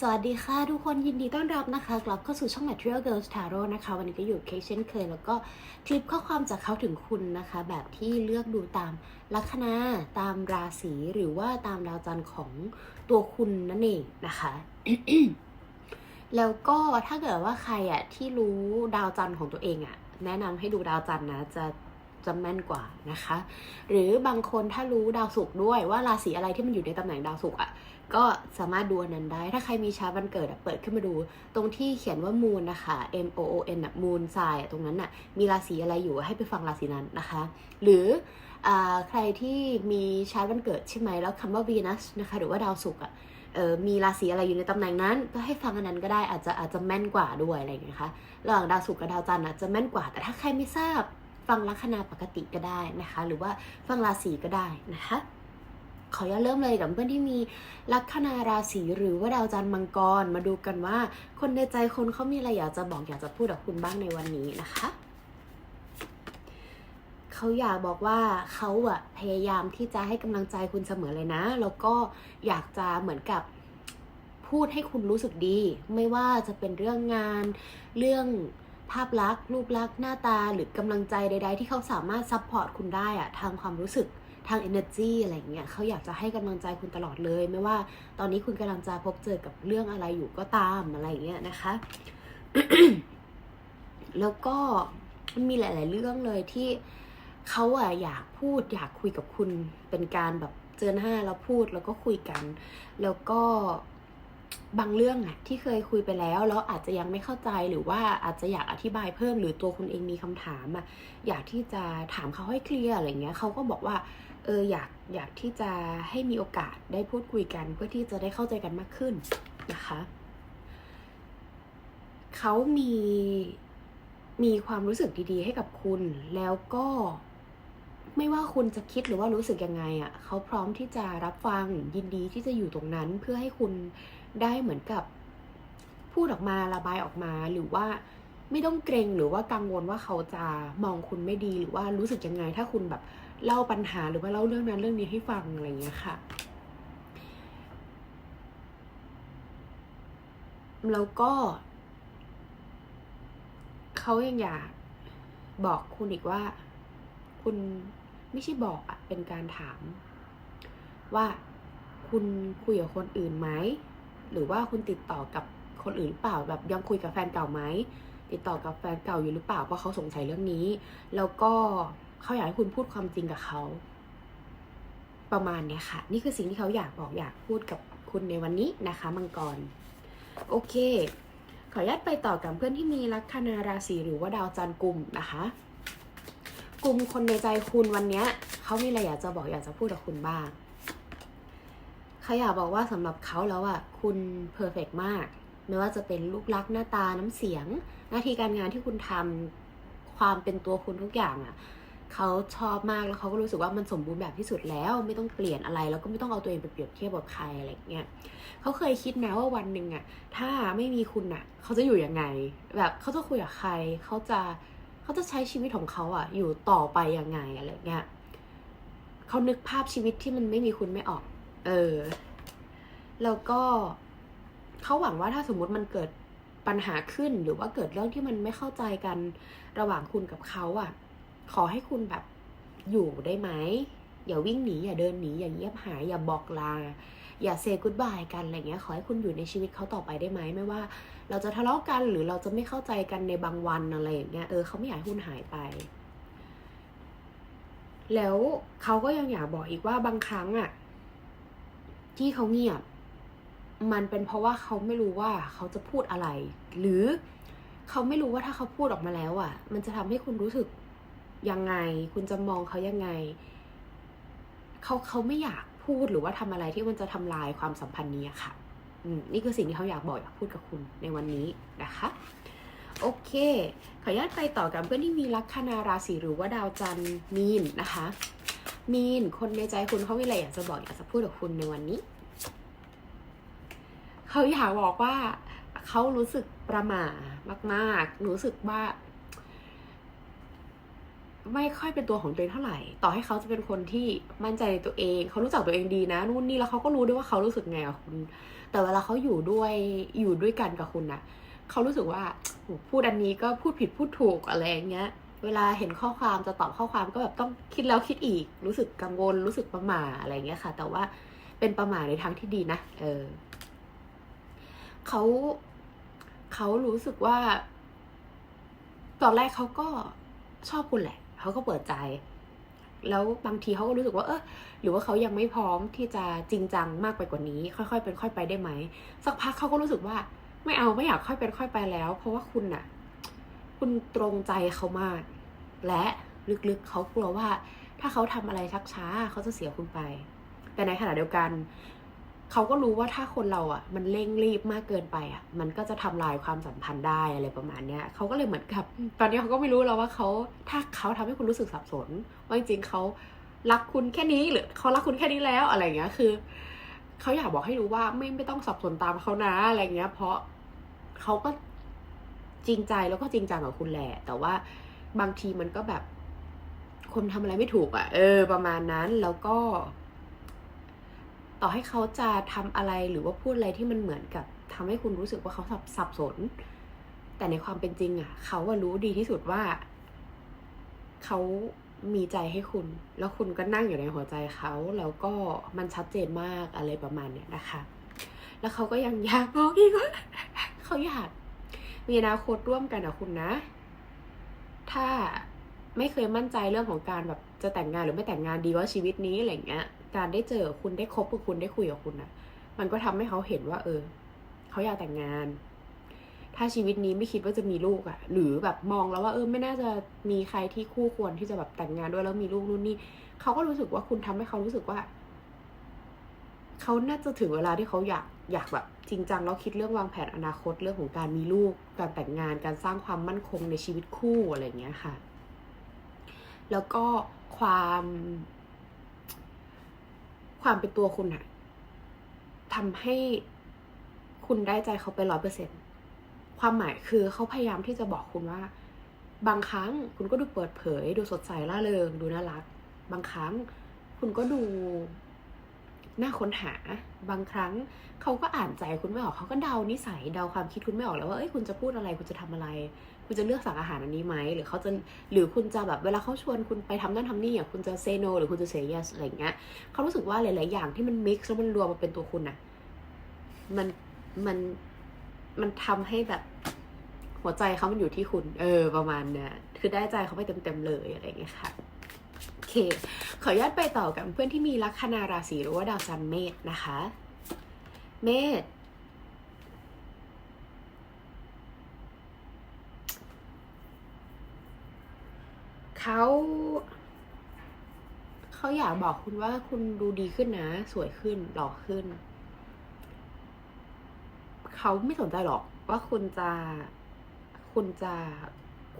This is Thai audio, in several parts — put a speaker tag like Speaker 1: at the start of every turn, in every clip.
Speaker 1: สวัสดีค่ะทุกคนยินดีต้อนรับนะคะ กลับเข้าสู่ช่อง Material Girls Tarot นะคะ วันนี้ก็อยู่เคเช่นเคย แล้วก็คลิปข้อความจากเขาถึงคุณนะคะ แบบที่เลือกดูตามลัคนาตามราศีหรือว่าตามดาวจันทร์ของตัวคุณนั่นเองนะคะ แล้วก็ถ้าเกิดว่าใครอะที่รู้ดาวจันทร์ของตัวเองอะแนะนำให้ดูดาวจันทร์นะจะจะแม่นกว่านะคะ หรือบางคนถ้ารู้ดาวศุกร์ด้วยว่าราศีอะไรที่มันอยู่ในตำแหน่งดาวศุกร์อะ ก็สามารถดูอันนั้นได้ ถ้าใครมีชาร์ตวันเกิดเปิดขึ้นมาดู ตรงที่เขียนว่ามูนนะคะ M O O N มูนทรายตรงนั้นน่ะมีราศีอะไรอยู่ให้ไปฟังราศีนั้นนะคะ หรือใครที่มีชาร์ตวันเกิดใช่ไหมแล้วคำว่าวีนัสนะคะหรือว่าดาวศุกร์อะมีราศีอะไรอยู่ในตำแหน่งนั้น ก็ให้ฟังอันนั้นก็ได้อาจจะอาจจะแม่นกว่าด้วยอะไรอย่างเงี้ยคะระหว่างดาวศุกร์กับดาวจันทร์อะจะแม่นกว่า แต่ถ้าใครไม่ทราบฟังลัคนาปกติก็ได้นะคะ หรือว่าฟังราศีก็ได้นะคะ ขออนุญาตเริ่มเลยกับเพื่อนที่มีลัคนาราศีหรือว่าดาวจันทร์มังกร มาดูกันว่า คนในใจคนเขามีอะไรอยากจะบอกอยากจะพูดกับคุณบ้างในวันนี้นะคะเขาอยากบอกว่าเขาอะพยายามที่จะให้กำลังใจคุณเสมอเลยนะ แล้วก็อยากจะเหมือนกับพูดให้คุณรู้สึกดี ไม่ว่าจะเป็นเรื่องงาน เรื่องภาพลักษณ์รูปลักษณ์หน้าตาหรือกำลังใจใด ๆ ที่เขาสามารถซัพพอร์ตคุณได้อะทางความรู้สึก ทาง energy อะไรอย่างเงี้ยเขาอยากจะให้กำลังใจคุณตลอดเลย ไม่ว่าตอนนี้คุณกำลังจะพบเจอกับเรื่องอะไรอยู่ก็ตามอะไรอย่างเงี้ยนะคะ แล้วก็มันมีหลาย ๆ เรื่องเลยที่เขาอะอยากพูดอยากคุยกับคุณเป็นการแบบเจอหน้าแล้วพูดแล้วก็คุยกัน แล้วก็บางเรื่องอะที่เคยคุยไปแล้วแล้วอาจจะยังไม่เข้าใจหรือว่าอาจจะอยากอธิบายเพิ่มหรือตัวคุณเองมีคำถามอะอยากที่จะถามเขาให้เคลียร์อะไรเงี้ยเขาก็บอกว่า เอออยากอยากที่จะให้มีโอกาสได้พูดคุยกันเพื่อที่จะได้เข้าใจกันมากขึ้นนะคะเขามีมีความรู้สึกดีๆ ให้กับคุณ แล้วก็ไม่ว่าคุณจะคิดหรือว่ารู้สึกยังไงอะ่ะเขาพร้อมที่จะรับฟังยินดีที่จะอยู่ตรงนั้น เพื่อให้คุณได้เหมือนกับพูดออกมาระบายออกมาหรือว่าไม่ต้องเกรงหรือว่ากังวลว่าเขาจะมองคุณไม่ดีหรือว่ารู้สึกยังไง ถ้าคุณแบบ เล่าปัญหาหรือว่าเล่าเรื่องนั้นเรื่องนี้ให้ฟังอะไรอย่างเงี้ยค่ะแล้วก็ เขายังอยากบอกคุณอีกว่า คุณไม่ใช่บอกอะเป็นการถาม ว่าคุณคุยกับคนอื่นไหมหรือว่าคุณติดต่อกับคนอื่นเปล่าแบบยังคุยกับแฟนเก่าไหมติดต่อกับแฟนเก่าอยู่หรือเปล่าเพราะเขาสงสัยเรื่องนี้ แล้วก็ เขาอยากให้คุณพูดความจริงกับเขาประมาณเนี้ยค่ะ นี่คือสิ่งที่เขาอยากบอกอยากพูดกับคุณในวันนี้นะคะมังกร โอเค ขออนุญาตไปต่อกับเพื่อนที่มีลัคนาราศีหรือว่าดาวจันทร์กลุ่มนะคะกลุ่มคนในใจคุณวันเนี้ยเขามีอะไรอยากจะบอกอยากจะพูดกับคุณบ้างเขาอยากบอกว่าสำหรับเขาแล้วอะคุณเพอร์เฟกมากไม่ว่าจะเป็นรูปลักษณ์หน้าตาน้ำเสียง หน้าที่การงานที่คุณทำความเป็นตัวคุณทุกอย่างอะ เขาชอบมากแล้วเขาก็รู้สึกว่ามันสมบูรณ์แบบที่สุดแล้ว ไม่ต้องเปลี่ยนอะไร แล้วก็ไม่ต้องเอาตัวเองไปเปรียบเทียบกับใครอะไรเงี้ยเขาเคยคิดนะว่าวันหนึ่งอะถ้าไม่มีคุณอะเขาจะอยู่ยังไง แบบเขาจะคุยกับใครเขาจะเขาจะใช้ชีวิตของเขาอะอยู่ต่อไปยังไงอะไรเงี้ยเขานึกภาพชีวิตที่มันไม่มีคุณไม่ออก เออ แล้วก็เขาหวังว่าถ้าสมมติมันเกิดปัญหาขึ้นหรือว่าเกิดเรื่องที่มันไม่เข้าใจกันระหว่างคุณกับเขาอะ ขอให้คุณแบบอยู่ได้ไหม อย่าวิ่งหนี อย่าเดินหนี อย่าเงียบหาย อย่าบอกลา อย่าเซกุดบายกันอะไรเงี้ย ขอให้คุณอยู่ในชีวิตเขาต่อไปได้ไหม ไม่ว่า เราจะทะเลาะกันหรือเราจะไม่เข้าใจกันในบางวันอะไรอย่างเงี้ย เออเขาไม่อยากให้คุณหายไป แล้วเขาก็ยังอยากบอกอีกว่าบางครั้งอะที่เขาเงียบ มันเป็นเพราะว่าเขาไม่รู้ว่าเขาจะพูดอะไร หรือเขาไม่รู้ว่าถ้าเขาพูดออกมาแล้วอะมันจะทำให้คุณรู้สึก ยังไง คุณจะมองเขายังไง เขาเขาไม่อยากพูดหรือว่าทำอะไรที่มันจะทำลายความสัมพันธ์นี้ค่ะนี่คือสิ่งที่เขาอยากบอกอยากพูดกับคุณในวันนี้นะคะ โอเค ขออนุญาตไปต่อกับเพื่อนที่มีลัคนาราศีหรือว่าดาวจันทร์มีนนะคะ มีนคนในใจคุณเขามีอะไรอยากจะบอกอยากจะพูดกับคุณในวันนี้ เขาอยากบอกว่าเขารู้สึกประหม่ามาก ๆ รู้สึกว่า ไม่ค่อยเป็นตัวของตัวเองเท่าไหร่ ต่อให้เขาจะเป็นคนที่มั่นใจในตัวเอง เขารู้จักตัวเองดีนะนู่นนี่แล้วเขาก็รู้ด้วยว่าเขารู้สึกไงกับคุณ แต่เวลาเขาอยู่ด้วยอยู่ด้วยกันกับคุณนะเขารู้สึกว่าพูดอันนี้ก็พูดผิดพูดถูกอะไรอย่างเงี้ย เวลาเห็นข้อความจะตอบข้อความก็แบบต้องคิดแล้วคิดอีก รู้สึกกังวลรู้สึกประหม่าอะไรอย่างเงี้ยค่ะ แต่ว่าเป็นประหม่าในทางที่ดีนะ เออเขาเขารู้สึกว่า ตอนแรกเขาก็ชอบคุณแหละ เขาก็เปิดใจ แล้วบางทีเขาก็รู้สึกว่า เออหรือว่าเขายังไม่พร้อมที่จะจริงจังมากไปกว่านี้ ค่อยๆ เป็นค่อยไปได้ไหมสักพักเขาก็รู้สึกว่า ไม่เอาไม่อยากค่อยเป็นค่อยไปแล้ว เพราะว่าคุณน่ะ คุณตรงใจเขามาก และลึกๆเขากลัวว่า ถ้าเขาทำอะไรชักช้าเขาจะเสียคุณไป แต่ในขณะเดียวกัน เขาก็รู้ว่าถ้าคนเราอะ มันเร่งรีบมากเกินไปอะ มันก็จะทำลายความสัมพันธ์ได้อะไรประมาณเนี้ยเขาก็เลยเหมือนกับ ตอนนี้เขาก็ไม่รู้แล้วว่าเขาถ้าเขาทำให้คุณรู้สึกสับสน ว่าจริงๆเขารักคุณแค่นี้หรือเขารักคุณแค่นี้แล้วอะไรเงี้ยคือเขาอยากบอกให้รู้ว่าไม่ไม่ต้องสับสนตามเขานะอะไรเงี้ย เพราะเขาก็จริงใจแล้วก็จริงจังกับคุณแหละ แต่ว่าบางทีมันก็แบบคนทำอะไรไม่ถูกอะ่ะ เออ ประมาณนั้นแล้วก็ ต่อให้เขาจะทำอะไรหรือว่าพูดอะไรที่มันเหมือนกับทำให้คุณรู้สึกว่าเขาสับสับสน แต่ในความเป็นจริงอะ่ะ เขาว่ารู้ดีที่สุดว่า เขามีใจให้คุณ แล้วคุณก็นั่งอยู่ในหัวใจเขา แล้วก็มันชัดเจนมากอะไรประมาณเนี้ยนะคะ แล้วเขาก็ยังอยากบอกอีกว่าเขาอยากมีอนาคตร่วมกันกับคุณนะ ถ้าไม่เคยมั่นใจเรื่องของการแบบจะแต่งงานหรือไม่แต่งงานดีว่าชีวิตนี้อะไรเงี้ย การได้เจอคุณได้คบกับคุณได้คุยกับคุณนะมันก็ทำให้เขาเห็นว่า เออเขาอยากแต่งงาน ถ้าชีวิตนี้ไม่คิดว่าจะมีลูกอะ่ะ หรือแบบมองแล้วว่าเออไม่น่าจะมีใครที่คู่ควรที่จะแบบแต่งงานด้วยแล้วมีลูกนู่นนี่เขาก็รู้สึกว่าคุณทำให้เขารู้สึกว่าเขาน่าจะถึงเวลาที่เขาอยากอยากแบบจริงจังแล้วคิดเรื่องวางแผนอนาคตเรื่องของการมีลูก การแต่งงานการสร้างความมั่นคงในชีวิตคู่อะไรอย่างเงี้ยค่ะ แล้วก็ความ ความเป็นตัวคุณอะทำให้คุณได้ใจเขาไปร้อยเปอร์เซ็นความหมายคือเขาพยายามที่จะบอกคุณว่า บางครั้งคุณก็ดูเปิดเผย ดูสดใสร่าเริง ดูน่ารัก บางครั้งคุณก็ดู น่าค้นหาบางครั้งเขาก็อ่านใจคุณไม่ออกเขาก็เดานิสัยเดาความคิดคุณไม่ออกแล้วว่าเอ้ยคุณจะพูดอะไรคุณจะทำอะไร คุณจะเลือกสั่งอาหารอันนี้ไหมหรือเขาจะหรือคุณจะแบบเวลาเขาชวนคุณไปทำนั่นทำนี่อะคุณจะเซโนหรือคุณจะเซ y ยสอะไรอย่างเงี้ยเขารู้สึกว่าหลาย ๆ อย่างที่มันมิกซ์แล้วมันรวมมาเป็นตัวคุณน่ะมันมันมันทำให้แบบหัวใจเขามันอยู่ที่คุณ เออ ประมาณเนี้ยคือได้ใจเขาไปเต็ม ๆ เลยอะไรเงี้ยค่ะ เค ขออนุญาตไปต่อกับเพื่อนที่มีลัคนาราศีหรือว่าดาวจันทร์เมษนะคะ เมษเขาเขาอยากบอกคุณว่าคุณดูดีขึ้นนะ สวยขึ้นหล่อขึ้น เขาไม่สนใจหรอกว่าคุณจะคุณจะ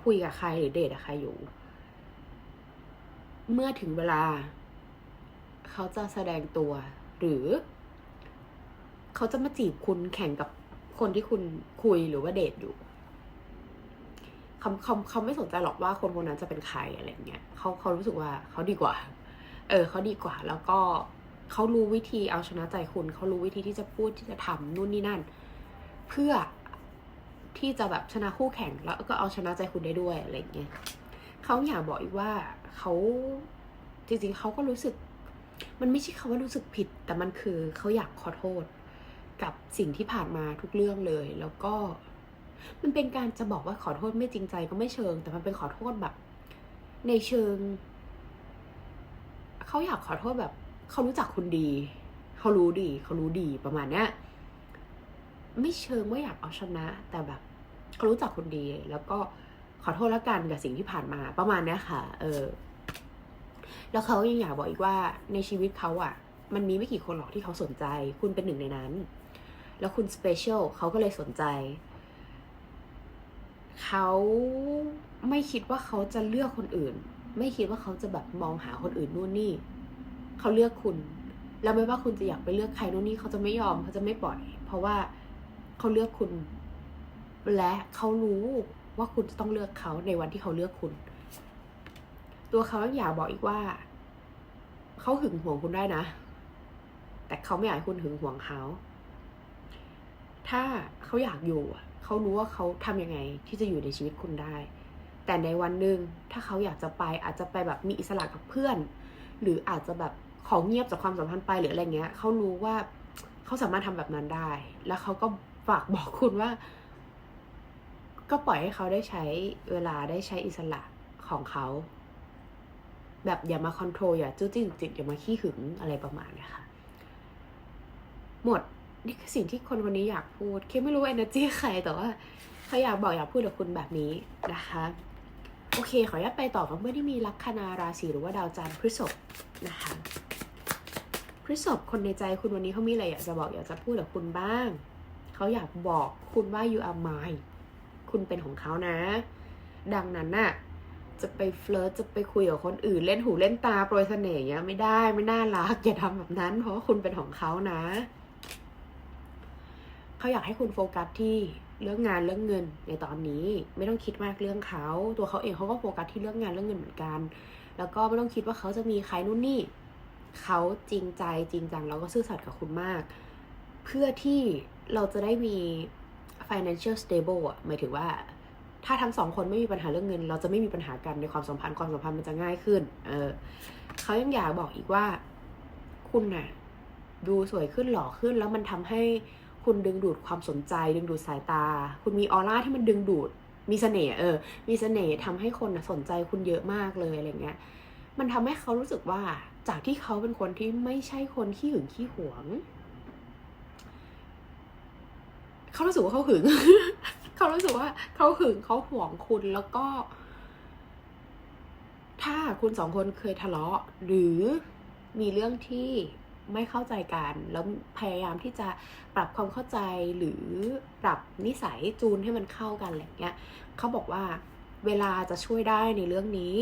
Speaker 1: คุยกับใครหรือเดทกับใครอยู่ เมื่อถึงเวลา เขาจะแสดงตัว หรือ เขาจะมาจีบคุณแข่งกับคนที่คุณคุยหรือว่าเดทอยู่เขาเขาเขาไม่สนใจหรอกว่าคนคนนั้นจะเป็นใครอะไรเงี้ยเขาเขารู้สึกว่าเขาดีกว่า เออเขาดีกว่า แล้วก็เขารู้วิธีเอาชนะใจคุณ เขารู้วิธีที่จะพูดที่จะทำนู่นนี่นั่น เพื่อที่จะแบบชนะคู่แข่งแล้วก็เอาชนะใจคุณได้ด้วยอะไรเงี้ยเขาอยากบอกอีกว่า เขาจริงๆเขาก็รู้สึก มันไม่ใช่คาว่ารู้สึกผิด แต่มันคือเขาอยากขอโทษ กับสิ่งที่ผ่านมาทุกเรื่องเลย แล้วก็ มันเป็นการจะบอกว่าขอโทษไม่จริงใจก็ไม่เชิง แต่มันเป็นขอโทษแบบ ในเชิงเขาอยากขอโทษแบบเขารู้จักคุณดีเขารู้ดีเขารู้ดีประมาณเนี้ยไม่เชิงว่าอยากเอาชนะ แต่แบบเขารู้จักคุณดี แล้วก็ขอโทษแล้วกันกับสิ่งที่ผ่านมาประมาณเนี้ยค่ะ เออ แล้วเขายังอยากบอกอีกว่าในชีวิตเขาอะ่ะ มันมีไม่กี่คนหรอกที่เขาสนใจ คุณเป็นหนึ่งในนั้น แล้วคุณสเปเชียลเขาก็เลยสนใจ เขาไม่คิดว่าเขาจะเลือกคนอื่น ไม่คิดว่าเขาจะแบบมองหาคนอื่นนู่นนี่ เขาเลือกคุณ แล้วไม่ว่าคุณจะอยากไปเลือกใครนู่นนี่เขาจะไม่ยอมเขาจะไม่ปล่อย เพราะว่าเขาเลือกคุณ และเขารู้ว่าคุณจะต้องเลือกเขาในวันที่เขาเลือกคุณ ตัวเขาอยากบอกอีกว่า เขาหึงหวงคุณได้นะ แต่เขาไม่อยากคุณหึงหวงเขา ถ้าเขาอยากอยู่เขารู้ว่าเขาทำยังไงที่จะอยู่ในชีวิตคุณได้ แต่ในวันหนึ่งถ้าเขาอยากจะไปอาจจะไปแบบมีอิสระกับเพื่อน หรืออาจจะแบบของเงียบจากความสัมพันธ์ไปหรืออะไรเงี้ยเขารู้ว่าเขาสามารถทำแบบนั้นได้ แล้วเขาก็ฝากบอกคุณว่า ก็ปล่อยให้เขาได้ใช้เวลาได้ใช้อิสระของเขา แบบอย่ามาคอนโทรลอย่าจู้จี้จุกจิกอย่ามาขี้หึงอะไรประมาณนี้ค่ะ หมดนี่คือสิ่งที่คนคนนี้อยากพูดเคไม่รู้ว่า energy ใครแต่ว่าเขาอยากบอกอยากพูดกับคุณแบบนี้นะคะ โอเค ขออนุญาตไปต่อกับเมื่อที่มีลัคนาราศีหรือว่าดาวจันทร์พฤษภนะคะพฤษภคนในใจคุณวันนี้เขามีอะไรอยากจะบอกอยากจะพูดกับคุณบ้าง เขาอยากบอกคุณว่า you are mine คุณเป็นของเขานะ ดังนั้นน่ะ จะไปเฟลิร์ตจะไปคุยกับคนอื่น เล่นหูเล่นตาโปรยเสน่ห์อย่างเงี้ยไม่ได้ไม่น่ารักอย่าทำแบบนั้น เพราะว่าคุณเป็นของเขานะเขาอยากให้คุณโฟกัสที่เรื่องงานเรื่องเงินในตอนนี้ ไม่ต้องคิดมากเรื่องเขา ตัวเขาเองเขาก็โฟกัสที่เรื่องงานเรื่องเงินเหมือนกัน แล้วก็ไม่ต้องคิดว่าเขาจะมีใครนู่นนี่เขาจริงใจจริงจังแล้วก็ซื่อสัตย์กับคุณมาก เพื่อที่เราจะได้มี financial stable อะหมายถึงว่า ถ้าทั้งสองคนไม่มีปัญหาเรื่องเงิน เราจะไม่มีปัญหากันในความสัมพันธ์ความสัมพันธ์มันจะง่ายขึ้น เออเขายังอยากบอกอีกว่า คุณน่ะ ดูสวยขึ้นหล่อขึ้น แล้วมันทำให้คุณดึงดูดความสนใจ ดึงดูดสายตา คุณมีออร่าที่มันดึงดูด มีเสน่ห์เออ มีเสน่ห์ทำให้คนน่ะสนใจคุณเยอะมากเลยอะไรเงี้ย มันทำให้เขารู้สึกว่าจากที่เขาเป็นคนที่ไม่ใช่คนขี้หึงขี้หวง เขารู้สึกว่าเขาหึง เขารู้สึกว่าเขาหึงเขาห่วงคุณแล้วก็ ถ้าคุณสองคนเคยทะเลาะ หรือมีเรื่องที่ไม่เข้าใจกัน แล้วพยายามที่จะปรับความเข้าใจหรือปรับนิสัยจูนให้มันเข้ากันอะไรเงี้ยเขาบอกว่าเวลาจะช่วยได้ในเรื่องนี้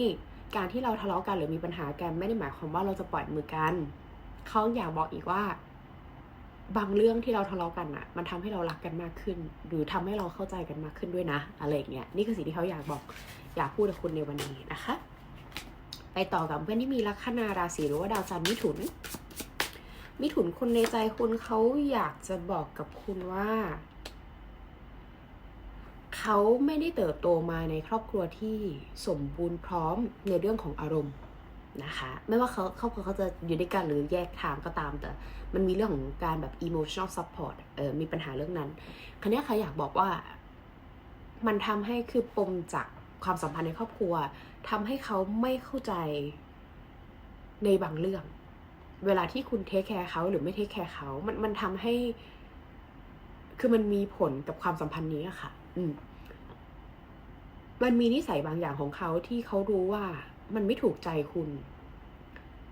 Speaker 1: การที่เราทะเลาะกันหรือมีปัญหากันไม่ได้หมายความว่าเราจะปล่อยมือกัน เขาอยากบอกอีกว่า บางเรื่องที่เราทะเลาะกันอะมันทำให้เรารักกันมากขึ้น หรือทำให้เราเข้าใจกันมากขึ้นด้วยนะ อะไรเงี้ยนี่คือสิ่งที่เขาอยากบอกอยากพูดกับคุณในวันนี้นะคะ ไปต่อกับเพื่อนที่มีลัคนาราศีหรือว่าดาวจันทร์มิถุน มิถุนคนในใจคุณเขาอยากจะบอกกับคุณว่าเขาไม่ได้เติบโตมาในครอบครัวที่สมบูรณ์พร้อมในเรื่องของอารมณ์ นะคะ ไม่ว่าเขาครอบครัวเขาจะอยู่ด้วยกันหรือแยกทางก็ตามแต่ มันมีเรื่องของการแบบ emotional support เออมีปัญหาเรื่องนั้นครั้นี้ใครอยากบอกว่า มันทำให้คือปมจากความสัมพันธ์ในครอบครัวทำให้เขาไม่เข้าใจในบางเรื่อง เวลาที่คุณเทคแคร์เขาหรือไม่เทคแคร์เขา มันมันทำให้ คือมันมีผลกับความสัมพันธ์นี้อะค่ะ อืมมันมีนิสัยบางอย่างของเขาที่เขารู้ว่า มันไม่ถูกใจคุณ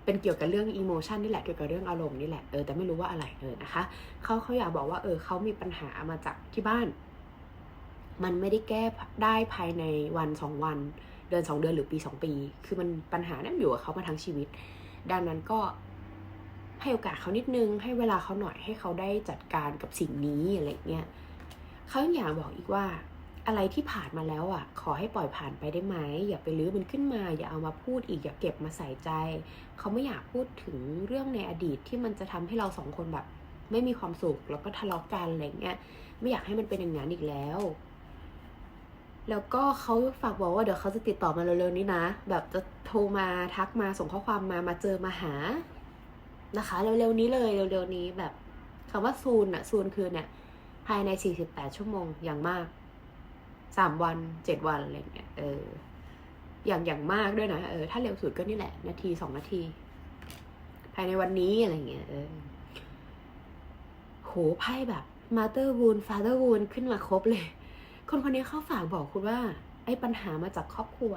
Speaker 1: เป็นเกี่ยวกับเรื่องอิโมชันนี่แหละเกี่ยวกับเรื่องอารมณ์นี่แหละเออแต่ไม่รู้ว่าอะไรเออนะคะเขาเขาอยากบอกว่า เออเขามีปัญหามาจากที่บ้าน มันไม่ได้แก้ได้ภายในวันสองวัน เดือนสองเดือนหรือปีสองปี คือมันปัญหานั้นอยู่กับเขามาทั้งชีวิต ดังนั้นก็ให้โอกาสเขานิดนึง ให้เวลาเขาหน่อยให้เขาได้จัดการกับสิ่งนี้อะไรเงี้ยเขาอยากบอกอีกว่า อะไรที่ผ่านมาแล้วอะ ขอให้ปล่อยผ่านไปได้ไหม อย่าไปลื้อมันขึ้นมา อย่าเอามาพูดอีก อย่าเก็บมาใส่ใจ เขาไม่อยากพูดถึงเรื่องในอดีตที่มันจะทำให้เราสองคนแบบ ไม่มีความสุขแล้วก็ทะเลาะกันอะไรเงี้ย ไม่อยากให้มันเป็นอย่างนั้นอีกแล้ว แล้วก็เขาฝากบอกว่าเดี๋ยวเขาจะติดต่อมาเร็วๆนี้นะ แบบจะโทรมาทักมาส่งข้อความมามาเจอมาหา นะคะเร็วๆนี้เลยเร็วๆนี้แบบคำว่าซูนอะซูนคือเนี่ยภายใน 48 ชั่วโมงอย่างมาก สามวันเจ็ดวันอะไรเงี้ยเออ อย่างอย่างมากด้วยนะเออถ้าเร็วสุดก็นี่แหละ นาทีสองนาที ภายในวันนี้อะไรเงี้ยเออโหไพ่แบบมาเตอร์วูนฟาเ h อร์วูนขึ้นมาครบเลย คนคนนี้เขาฝากบอกคุณว่า ไอ้ปัญหามาจากครอบครัว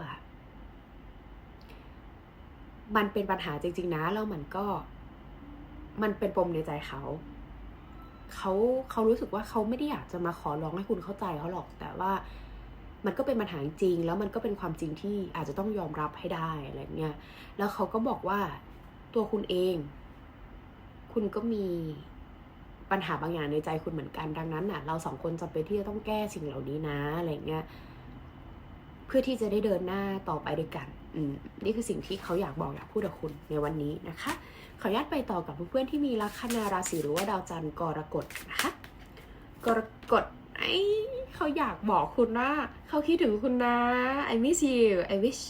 Speaker 1: มันเป็นปัญหาจริง ๆ นะ แล้วมันก็ มันเป็นปมในใจเขาเขาเขารู้สึกว่าเขาไม่ได้อยากจะมาขอร้องให้คุณเข้าใจเขาหรอก แต่ว่า มันก็เป็นปัญหาจริง แล้วมันก็เป็นความจริงที่อาจจะต้องยอมรับให้ได้อะไรเงี้ย แล้วเขาก็บอกว่าตัวคุณเอง คุณก็มีปัญหาบางอย่างในใจคุณเหมือนกัน ดังนั้นน่ะ เราสองคนจำเป็นที่จะต้องแก้สิ่งเหล่านี้นะอะไรเงี้ย เพื่อที่จะได้เดินหน้าต่อไปด้วยกันอืมนี่คือสิ่งที่เขาอยากบอกอยากพูดกับคุณในวันนี้นะคะ ขออนุญาตไปต่อกับเพื่อนๆที่มีลัคนาราศีหรือว่าดาวจันทร์กรกฎนะคะกกรกฎไอ เขาอยากบอกคุณว่าเขาคิดถึงคุณนะ I miss you I wish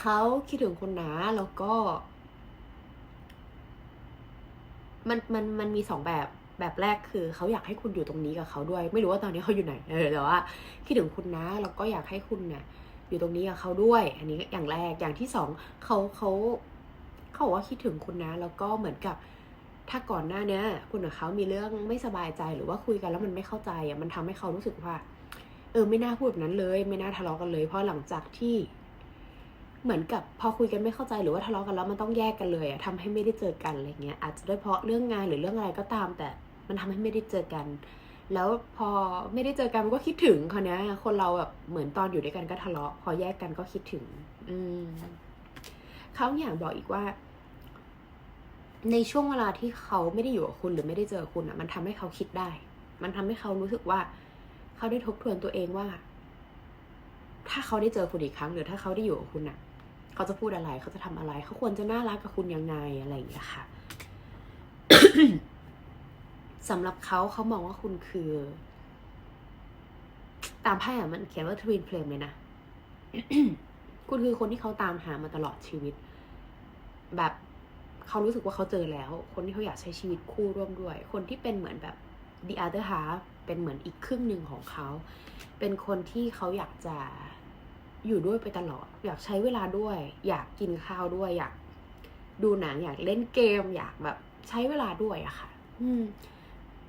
Speaker 1: เขาคิดถึงคุณนะแล้วก็ มันมันมันมีสองแบบแบบแรกคือเขาอยากให้คุณอยู่ตรงนี้กับเขาด้วย ไม่รู้ว่าตอนนี้เขาอยู่ไหนเออแต่ว่าคิดถึงคุณนะแล้วก็อยากให้คุณเนี่ยอยู่ตรงนี้กับเขาด้วย อันนี้อย่างแรกอย่างที่สองเขาเขาเขาบอกว่าคิดถึงคุณนะ แล้วก็เหมือนกับ ถ้าก่อนหน้าเนี้ยคุณกับเขามีเรื่องไม่สบายใจหรือว่าคุยกันแล้วมันไม่เข้าใจอะมันทำให้เขารู้สึกว่า เออไม่น่าพูดแบบนั้นเลย ไม่น่าทะเลาะกันเลย เพราะหลังจากที่ เหมือนกับพอคุยกันไม่เข้าใจหรือว่าทะเลาะกันแล้วมันต้องแยกกันเลยอะทำให้ไม่ได้เจอกันอะไรเงี้ยอาจจะด้วยเพราะเรื่องงานหรือเรื่องอะไรก็ตาม แต่มันทำให้ไม่ได้เจอกัน แล้วพอไม่ได้เจอกันมันก็คิดถึงคนนี้ยคนเราแบบเหมือนตอนอยู่ด้วยกันก็ทะเลาะ พอแยกกันก็คิดถึง อืมเขาอยากบอกอีกว่า ในช่วงเวลาที่เขาไม่ได้อยู่กับคุณหรือไม่ได้เจอคุณอะมันทำให้เขาคิดได้ มันทำให้เขารู้สึกว่า เขาได้ทบทวนตัวเองว่า ถ้าเขาได้เจอคุณอีกครั้ง หรือถ้าเขาได้อยู่กับคุณอะเขาจะพูดอะไร เขาจะทำอะไร เขาควรจะน่ารักกับคุณยังไงอะไรอย่างเงี้ยค่ะสำหรับเขาเขามองว่าคุณคือ ตามไพ่อะมันเขียนว่าทวินเพลมเลยนะคุณคือคนที่เขาตามหามาตลอดชีวิต แบบ เขารู้สึกว่าเขาเจอแล้ว คนที่เขาอยากใช้ชีวิตคู่ร่วมด้วย คนที่เป็นเหมือนแบบ the other half เป็นเหมือนอีกครึ่งหนึ่งของเขา เป็นคนที่เขาอยากจะอยู่ด้วยไปตลอด อยากใช้เวลาด้วย อยากกินข้าวด้วย อยากดูหนัง อยากเล่นเกม อยากแบบใช้เวลาด้วยอะค่ะ อืม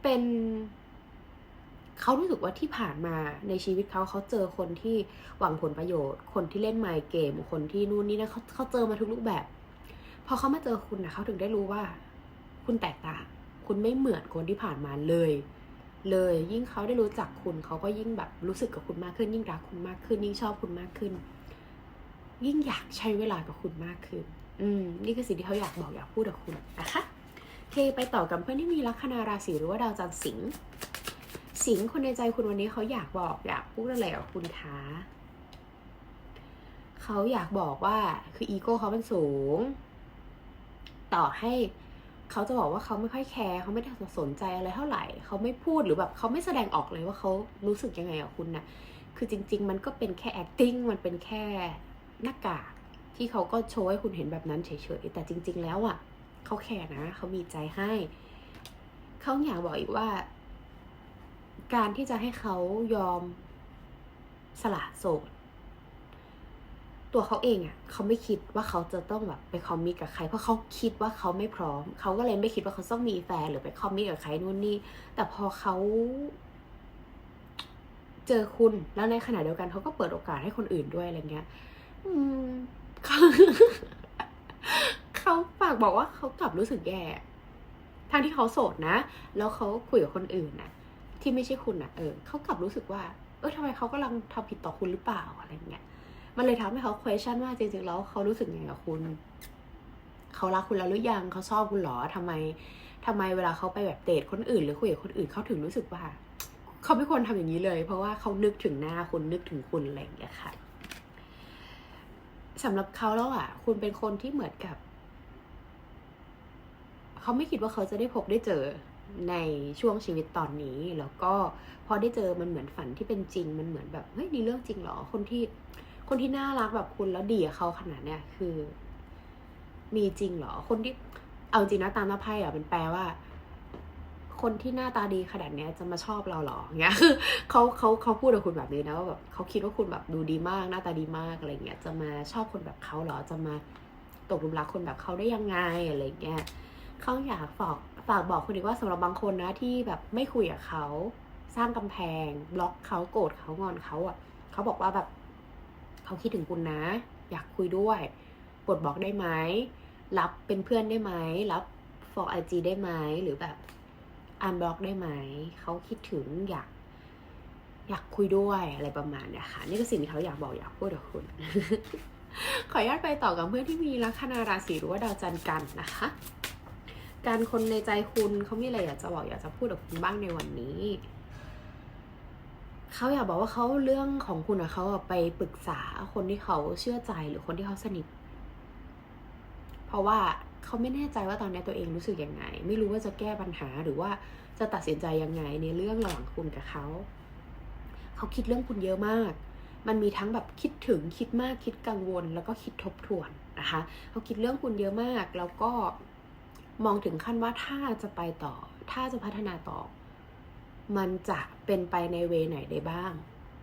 Speaker 1: เป็น เขารู้สึกว่าที่ผ่านมาในชีวิตเขาเขาเจอคนที่หวังผลประโยชน์ คนที่เล่นไมค์เกม คนที่นู่นนี่นะเขาเขาเจอมาทุกรูปแบบ พอเขามาเจอคุณนะเขาถึงได้รู้ว่า คุณแตกต่าง คุณไม่เหมือนคนที่ผ่านมาเลย เลยยิ่งเขาได้รู้จักคุณเขาก็ยิ่งแบบรู้สึกกับคุณมากขึ้น ยิ่งรักคุณมากขึ้น ยิ่งชอบคุณมากขึ้น ยิ่งอยากใช้เวลากับคุณมากขึ้น อืม นี่คือสิ่งที่เขาอยากบอกอยากพูดกับคุณนะคะโอเคไปต่อกับเพื่อนที่มีลัคนาราศีหรือว่าดาวจันทร์สิงห์สิงห์คนในใจคุณวันนี้เขาอยากบอกอยากพูดอะไรกับคุณคะเขาอยากบอกว่าคืออีโก้เขาเป็นสูง ต่อให้เขาจะบอกว่าเขาไม่ค่อยแคร์เขาไม่ได้สนใจอะไรเท่าไหร่ เขาไม่พูดหรือแบบเขาไม่แสดงออกเลยว่าเขารู้สึกยังไงกับคุณนะ่ะคือจริง ๆ มันก็เป็นแค่ acting มันเป็นแค่หน้ากากที่เขาก็โชว์ให้คุณเห็นแบบนั้นเฉยๆแต่จริง ๆ แล้วอะเขาแคร์นะเขามีใจให้เขาอยากบอกอีกว่า การที่จะให้เขายอมสละโสด ตัวเขาเองอะ่ะเขาไม่คิดว่าเขาจะต้องแบบไปคอมมิตกับใคร เพราะเขาคิดว่าเขาไม่พร้อม เขาก็เลยไม่คิดว่าเขาต้องมีแฟนหรือไปคอมมิตกับใครนู่นนี่ แต่พอเขาเจอคุณแล้วในขณะเดียวกันเขาก็เปิดโอกาสให้คนอื่นด้วยอะไรเงี้ย อืมเขาเขาฝากบอกว่าเขากลับรู้สึกแย่ทั้งที่เขาโสดนะ แล้วเขาคุยกับคนอื่นนะที่ไม่ใช่คุณนะเออเขากลับรู้สึกว่า เออทำไมเขากำลังทำผิดต่อคุณหรือเปล่าอะไรเงี้ย มันเลยทำให้เขา question ว่าจริงๆแล้วเขารู้สึกยังไงกับคุณ เขารักคุณแล้วหรือยังเขาชอบคุณหรอทำไมทำไมเวลาเขาไปแบบเดทคนอื่น หรือคุยกับคนอื่นเขาถึงรู้สึกว่า เขาไม่ควรทำอย่างนี้เลย เพราะว่าเขานึกถึงหน้าคุณนึกถึงคุณอะไรอย่างเงี้ยค่ะสำหรับเขาแล้วอะ คุณเป็นคนที่เหมือนกับ เขาไม่คิดว่าเขาจะได้พบได้เจอในช่วงชีวิตตอนนี้ แล้วก็พอได้เจอมันเหมือนฝันที่เป็นจริง มันเหมือนแบบเฮ้ยนี่เรื่องจริงเหรอ คนที่ คนที่น่ารักแบบคุณแล้วดีกับเขาขนาดเนี้ยคือ มีจริงเหรอ คนที่เอาจริงนะตามหน้าไพ่อะมันแปลว่า คนที่หน้าตาดีขนาดเนี้ยจะมาชอบเราเหรอเงี้ยคือเขาเขาเขาพูดกับคุณแบบนี้นะว่าแบบเขาคิดว่าคุณแบบดูดีมาก หน้าตาดีมากอะไรเงี้ยจะมาชอบคนแบบเขาเหรอจะมาตกหลุมรักคนแบบเขาได้ยังไงอะไรเงี้ยเขาอยากฝากฝากบอกคุณอีกว่าสำหรับบางคนนะที่แบบไม่คุยกับเขาสร้างกำแพงบล็อกเขาโกรธเขางอนเขาอะเขาบอกว่าแบบ เขาคิดถึงคุณนะ อยากคุยด้วยปลดบอกได้ไหมรับเป็นเพื่อนได้ไหมรับ for IG ได้ไหมหรือแบบอันบล็อกได้ไหมเขาคิดถึงอยากอยากคุยด้วยอะไรประมาณเนี้ยค่ะ นี่ก็สิ่งที่เขาอยากบอกอยากพูดกับคุณ ขออนุญาตไปต่อกับเพื่อนที่มีลัคนาราศีหรือว่าดาวจันทร์กันนะคะ การคนในใจคุณเขามีอะไรอยากจะบอกอยากจะพูดกับคุณบ้างในวันนี้ เขาอยากบอกว่าเขาเรื่องของคุณอะเขาไปปรึกษาคนที่เขาเชื่อใจหรือคนที่เขาสนิท เพราะว่าเขาไม่แน่ใจว่าตอนนี้ตัวเองรู้สึกยังไง ไม่รู้ว่าจะแก้ปัญหาหรือว่าจะตัดสินใจยังไงในเรื่องระหว่างคุณกับเขา เขาคิดเรื่องคุณเยอะมาก มันมีทั้งแบบคิดถึงคิดมากคิดกังวล แล้วก็คิดทบทวนนะคะ เขาคิดเรื่องคุณเยอะมาก แล้วก็มองถึงขั้นว่าถ้าจะไปต่อ ถ้าจะพัฒนาต่อ มันจะเป็นไปในเวไหนได้บ้าง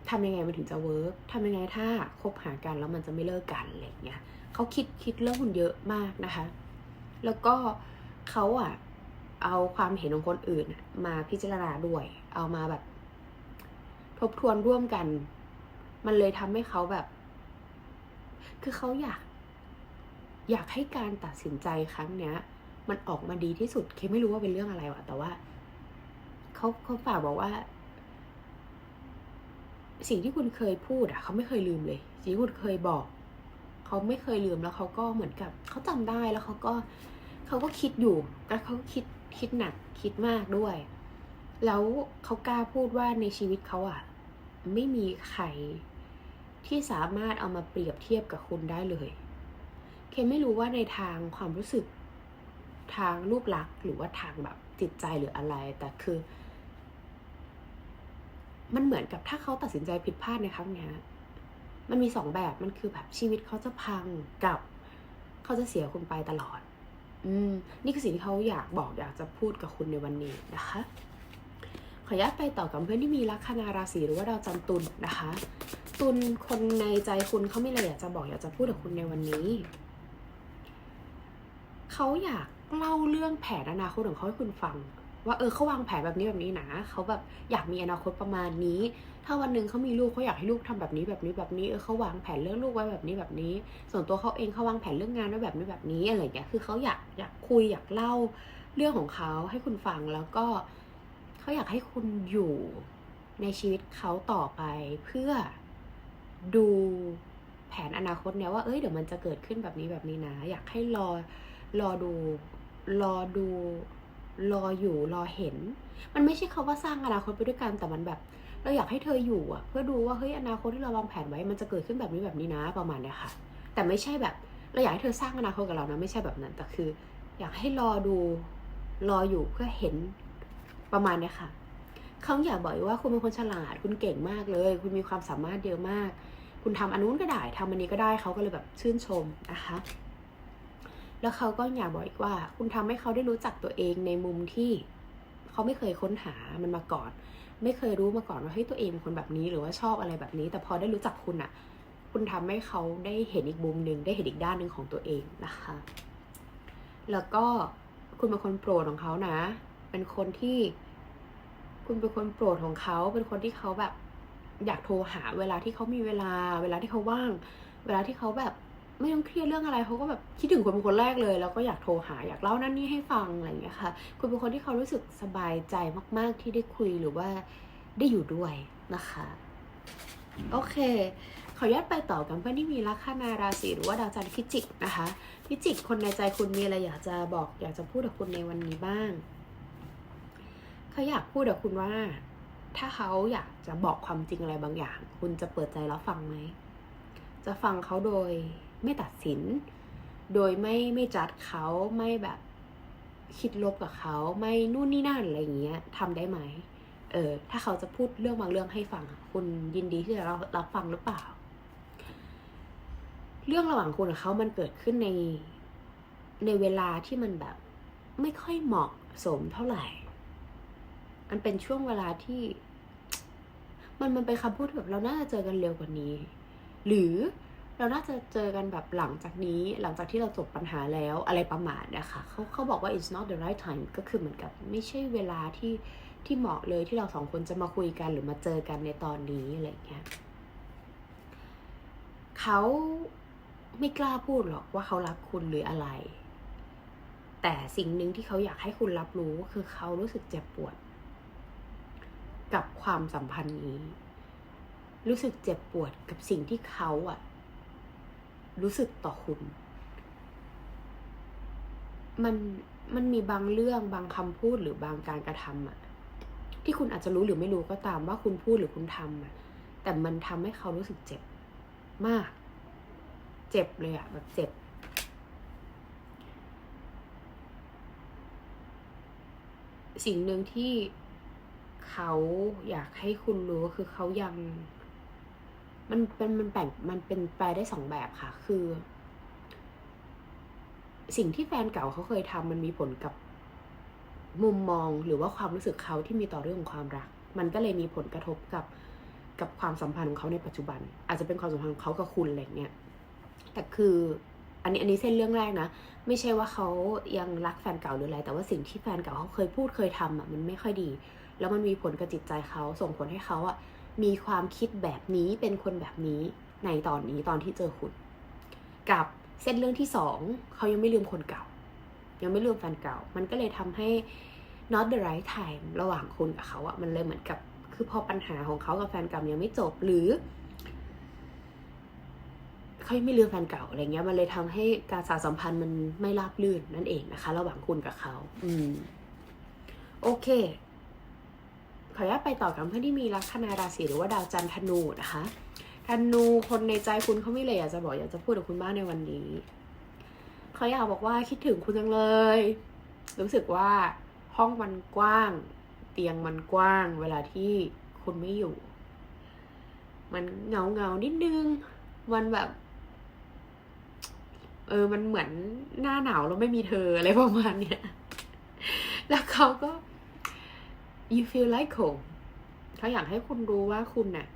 Speaker 1: ทำยังไงมันถึงจะเวิร์กทำยังไงถ้าคบหากันแล้วมันจะไม่เลิกกันอะไรอย่างเงี้ยเขาคิดคิดเรื่องคุณเยอะมากนะคะ แล้วก็เขาอะเอาความเห็นของคนอื่นมาพิจารณาด้วย เอามาแบบ ทบทวนร่วมกัน มันเลยทำให้เขาแบบ คือเขาอยาก อยากให้การตัดสินใจครั้งเนี้ย มันออกมาดีที่สุดเคไม่รู้ว่าเป็นเรื่องอะไรวะแต่ว่า เขาเขาฝากบอกว่า สิ่งที่คุณเคยพูดอะเขาไม่เคยลืมเลยสิ่งที่คุณเคยบอกเขาไม่เคยลืมแล้วเขาก็เหมือนกับเขาจำได้แล้วเขาก็เขาก็คิดอยู่แล้วเขาก็คิดคิดหนักคิดมากด้วย แล้วเขากล้าพูดว่าในชีวิตเขาอะไม่มีใครที่สามารถเอามาเปรียบเทียบกับคุณได้เลยเคไม่รู้ว่าในทางความรู้สึกทางรูปลักษณ์หรือว่าทางแบบจิตใจหรืออะไร แต่คือ มันเหมือนกับถ้าเขาตัดสินใจผิดพลาดในครั้งนี้มันมีสองแบบมันคือแบบชีวิตเขาจะพังกับเขาจะเสียคุณไปตลอด อืม นี่คือสิ่งที่เขาอยากบอกอยากจะพูดกับคุณในวันนี้นะคะ ขออนุญาตไปต่อกับเพื่อนที่มีลัคนาราศีหรือว่าดาวจันตุลนะคะ ตุลคนในใจคุณเขาไม่อะไรอยากจะบอกอยากจะพูดกับคุณในวันนี้เขาอยากเล่าเรื่องแผนอนาคตของเขาให้คุณฟัง ว่าเออเขาวางแผนแบบนี้แบบนี้นะเขาแบบอยากมีอนาคตประมาณนี้ ถ้าวันหนึ่งเขามีลูกเขาอยากให้ลูกทำแบบนี้แบบนี้แบบนี้เออเขาวางแผนเรื่องลูกไว้แบบนี้แบบนี้ ส่วนตัวเขาเองเขาวางแผนเรื่องงานไว้แบบนี้แบบนี้อะไรอย่างเงี้ยคือเขาอยากอยากคุยอยากเล่าเรื่องของเขาให้คุณฟังแล้วก็เขาอยากให้คุณอยู่ในชีวิตเขาต่อไปเพื่อดูแผนอนาคตเนี่ยว่าเอ้ยเดี๋ยวมันจะเกิดขึ้นแบบนี้แบบนี้นะ อยากให้รอรอดูรอดู รออยู่รอเห็น มันไม่ใช่คาว่าสร้างอนาคตไปด้วยกันแต่มันแบบ เราอยากให้เธออยู่อะเพื่อดูว่าเฮ้ยอนาคตที่เราวางแผนไว้มันจะเกิดขึ้นแบบนี้แบบนี้นะประมาณเนี้ยค่ะ แต่ไม่ใช่แบบ เราอยากให้เธอสร้างอนาคตกับเรานะไม่ใช่แบบนั้นแต่คือ อยากให้รอดูรออยู่เพื่อเห็นประมาณเนี้ยค่ะเขาอยากบอกว่าคุณเป็นคนฉลาดคุณเก่งมากเลย คุณมีความสามารถเยอะมาก คุณทำอันนู้นก็ได้ทำอันนี้ก็ได้เขาก็เลยแบบชื่นชมนะคะ แล้วเขาก็อยากบอกอีกว่า คุณทำให้เขาได้รู้จักตัวเองในมุมที่เขาไม่เคยค้นหามันมาก่อน ไม่เคยรู้มาก่อนว่าเฮ้ยตัวเองเป็นคนแบบนี้หรือว่าชอบอะไรแบบนี้ แต่พอได้รู้จักคุณอะคุณทำให้เขาได้เห็นอีกมุมหนึ่งได้เห็นอีกด้านหนึ่งของตัวเองนะคะ แล้วก็คุณเป็นคนโปรดของเขานะ เป็นคนที่ คุณเป็นคนโปรดของเขา เป็นคนที่เขาแบบ อยากโทรหาเวลาที่เขามีเวลา เวลาที่เขาว่าง เวลาที่เขาแบบ ไม่ต้องเครียดเรื่องอะไรเขาก็แบบคิดถึงคุณเป็นคนแรกเลย แล้วก็อยากโทรหาอยากเล่านั่นนี่ให้ฟังอะไรอย่างเงี้ยค่ะ คุณเป็นคนที่เขารู้สึกสบายใจมาก ๆ ที่ได้คุยหรือว่าได้อยู่ด้วยนะคะโอเค ขออนุญาตไปต่อกันเพื่อนที่มีลัคนาราศีหรือว่าดาวจันทร์พิจิกนะคะ พิจิกคนในใจคุณมีอะไรอยากจะบอก อยากจะพูดกับคุณในวันนี้บ้างเขาอยากพูดกับคุณว่า ถ้าเขาอยากจะบอกความจริงอะไรบางอย่าง คุณจะเปิดใจรับฟังไหม จะฟังเขาโดย ไม่ตัดสิน โดยไม่ไม่จัดเขาไม่แบบคิดลบกับเขาไม่นู่นนี่นั่นอะไรอย่างเงี้ยทำได้ไหมเออถ้าเขาจะพูดเรื่องบางเรื่องให้ฟังคุณยินดีที่จะรับฟังหรือเปล่า เรื่องระหว่างคุณกับเขามันเกิดขึ้นในในเวลาที่มันแบบ ไม่ค่อยเหมาะสมเท่าไหร่ มันเป็นช่วงเวลาที่ มันมันเป็นคำพูดแบบเราน่าจะเจอกันเร็วกว่านี้ หรือ เราน่าจะเจอกันแบบหลังจากนี้หลังจากที่เราจบปัญหาแล้วอะไรประมาณนะคะเขาเขาบอกว่า it's not the right time ก็คือเหมือนกับไม่ใช่เวลาที่ที่เหมาะเลยที่เราสองคนจะมาคุยกันหรือมาเจอกันในตอนนี้อะไรอย่างเงี้ยเขาไม่กล้าพูดหรอกว่าเขารักคุณหรืออะไร แต่สิ่งหนึ่งที่เขาอยากให้คุณรับรู้คือเขารู้สึกเจ็บปวด กับความสัมพันธ์นี้ รู้สึกเจ็บปวดกับสิ่งที่เขาอะ รู้สึกต่อคุณ มันมันมีบางเรื่องบางคำพูดหรือบางการกระทำอะที่คุณอาจจะรู้หรือไม่รู้ก็ตามว่าคุณพูดหรือคุณทำอะแต่มันทำให้เขารู้สึกเจ็บมาก เจ็บเลยอะแบบเจ็บ สิ่งหนึ่งที่เขาอยากให้คุณรู้ก็คือเขายัง มันเป็นมันแบ่งมันเป็นแปลได้สองแบบค่ะ คือ สิ่งที่แฟนเก่าเขาเคยทำมันมีผลกับมุมมองหรือว่าความรู้สึกเขาที่มีต่อเรื่องของความรัก มันก็เลยมีผลกระทบกับกับความสัมพันธ์ของเขาในปัจจุบัน อาจจะเป็นความสัมพันธ์ของเขากับคุณอะไรเงี้ยแต่คืออันนี้อันนี้เส้นเรื่องแรกนะ ไม่ใช่ว่าเขายังรักแฟนเก่าหรืออะไร แต่ว่าสิ่งที่แฟนเก่าเขาเคยพูดเคยทำอะมันไม่ค่อยดี แล้วมันมีผลกับจิตใจเขาส่งผลให้เขาอะ มีความคิดแบบนี้เป็นคนแบบนี้ในตอนนี้ตอนที่เจอคุณ กับเส้นเรื่องที่สองเขายังไม่ลืมคนเก่า ยังไม่ลืมแฟนเก่า มันก็เลยทำให้ not the right time ระหว่างคุณกับเขาอะมันเลยเหมือนกับ คือพอปัญหาของเขากับแฟนเก่ายังไม่จบหรือเขายังไม่ลืมแฟนเก่าอะไรเงี้ยมันเลยทำให้การสาสัมพันธ์มันไม่ราบรื่นนั่นเองนะคะ ระหว่างคุณกับเขา อืม โอเค ขออนุญาตไปต่อกับเพื่อนที่มีลัคนาราศีหรือว่าดาวจันทร์ธนูนะคะธนูคนในใจคุณเขาไม่เลยอยากจะบอกอยากจะพูดกับคุณบ้างในวันนี้เขาอยากบอกว่าคิดถึงคุณจังเลย รู้สึกว่าห้องมันกว้าง เตียงมันกว้าง เวลาที่คุณไม่อยู่ มันเงาเงานิดนึง มันแบบ เออมันเหมือนหน้าหนาวแล้วไม่มีเธออะไรประมาณเนี้ยแล้วเขาก็ you feel like home เขาอยากให้คุณรู้ว่าคุณเน่ะ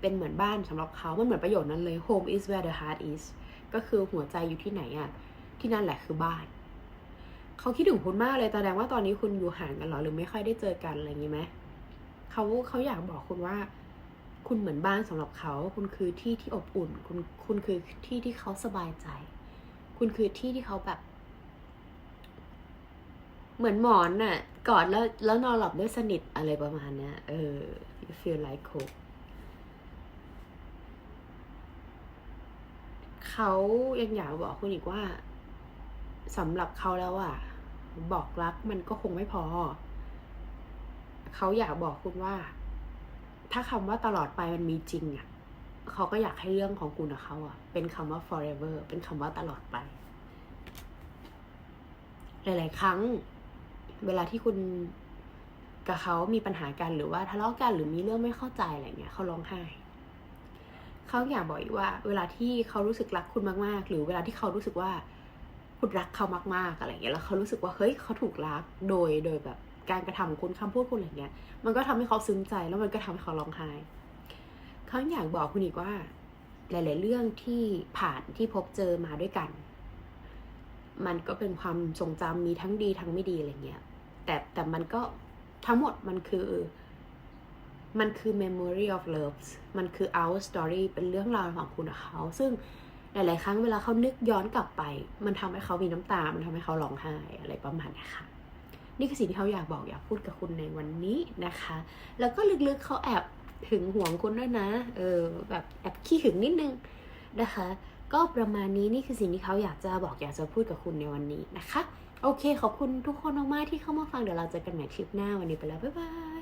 Speaker 1: เป็นเหมือนบ้านสำหรับเขา มันเหมือนประโยชน์นั้นเลย home is where the heart is ก็คือหัวใจอยู่ที่ไหนอะ ที่นั่นแหละคือบ้าน เขาคิดถึงคุณมากเลย แสดงว่าตอนนี้คุณอยู่ห่างกันหรอ หรือไม่ค่อยได้เจอกันอะไรอย่างนี้ไหม เขาเขาอยากบอกคุณว่า คุณเหมือนบ้านสำหรับเขา คุณคือที่ที่อบอุ่น คุณ คุณคือที่ที่เขาสบายใจ คุณคือที่ที่เขาแบบ เหมือนหมอนน่ะ กอดแล้วแล้วนอนหลับได้สนิทอะไรประมาณเนี้ยเออ you feel like home เขายังอยากบอกคุณอีกว่าสำหรับเขาแล้วอะบอกรักมันก็คงไม่พอ เขาอยากบอกคุณว่า ถ้าคำว่าตลอดไปมันมีจริงอะเขาก็อยากให้เรื่องของคุณกับเขาอะเป็นคำว่า forever เป็นคำว่าตลอดไป หลาย ๆ ครั้ง เวลาที่คุณกับเขามีปัญหากันหรือว่าทะเลาะกันหรือมีเรื่องไม่เข้าใจอะไรเงี้ยเขาร้องไห้เขาอยากบอกอีกว่า เวลาที่เขารู้สึกรักคุณมากๆ หรือเวลาที่เขารู้สึกว่าคุณรักเขามากๆอะไรเงี้ยแล้วเขารู้สึกว่าเฮ้ยเขาถูกรักโดยโดยแบบการกระทำของคุณคำพูดคุณอะไรเงี้ย มันก็ทำให้เขาซึ้งใจแล้วมันก็ทำให้เขาร้องไห้เขาอยากบอกคุณอีกว่า หลาย ๆ เรื่องที่ผ่านที่พบเจอมาด้วยกัน มันก็เป็นความทรงจำมีทั้งดีทั้งไม่ดีอะไรเงี้ย แต่แต่มันก็ทั้งหมดมันคือมันคือ memory of loves มันคือ our story เป็นเรื่องราวของคุณกับเขา ซึ่งหลาย ๆ ครั้งเวลาเขานึกย้อนกลับไป มันทำให้เขามีน้ำตา มันทำให้เขาร้องไห้อะไรประมาณนี้ค่ะ นี่คือสิ่งที่เขาอยากบอกอยากพูดกับคุณในวันนี้นะคะ แล้วก็ลึก ๆ เขาแอบถึงห่วงคุณด้วยนะ เออ แบบแอบขี้หึงนิดนึงนะคะ ก็ประมาณนี้นี่คือสิ่งที่เขาอยากจะบอกอยากจะพูดกับคุณในวันนี้นะคะ โอเค ขอบคุณทุกคนมากๆที่เข้ามาฟัง เดี๋ยวเราเจอกันใหม่คลิปหน้าวันนี้ไปแล้ว บ๊ายบาย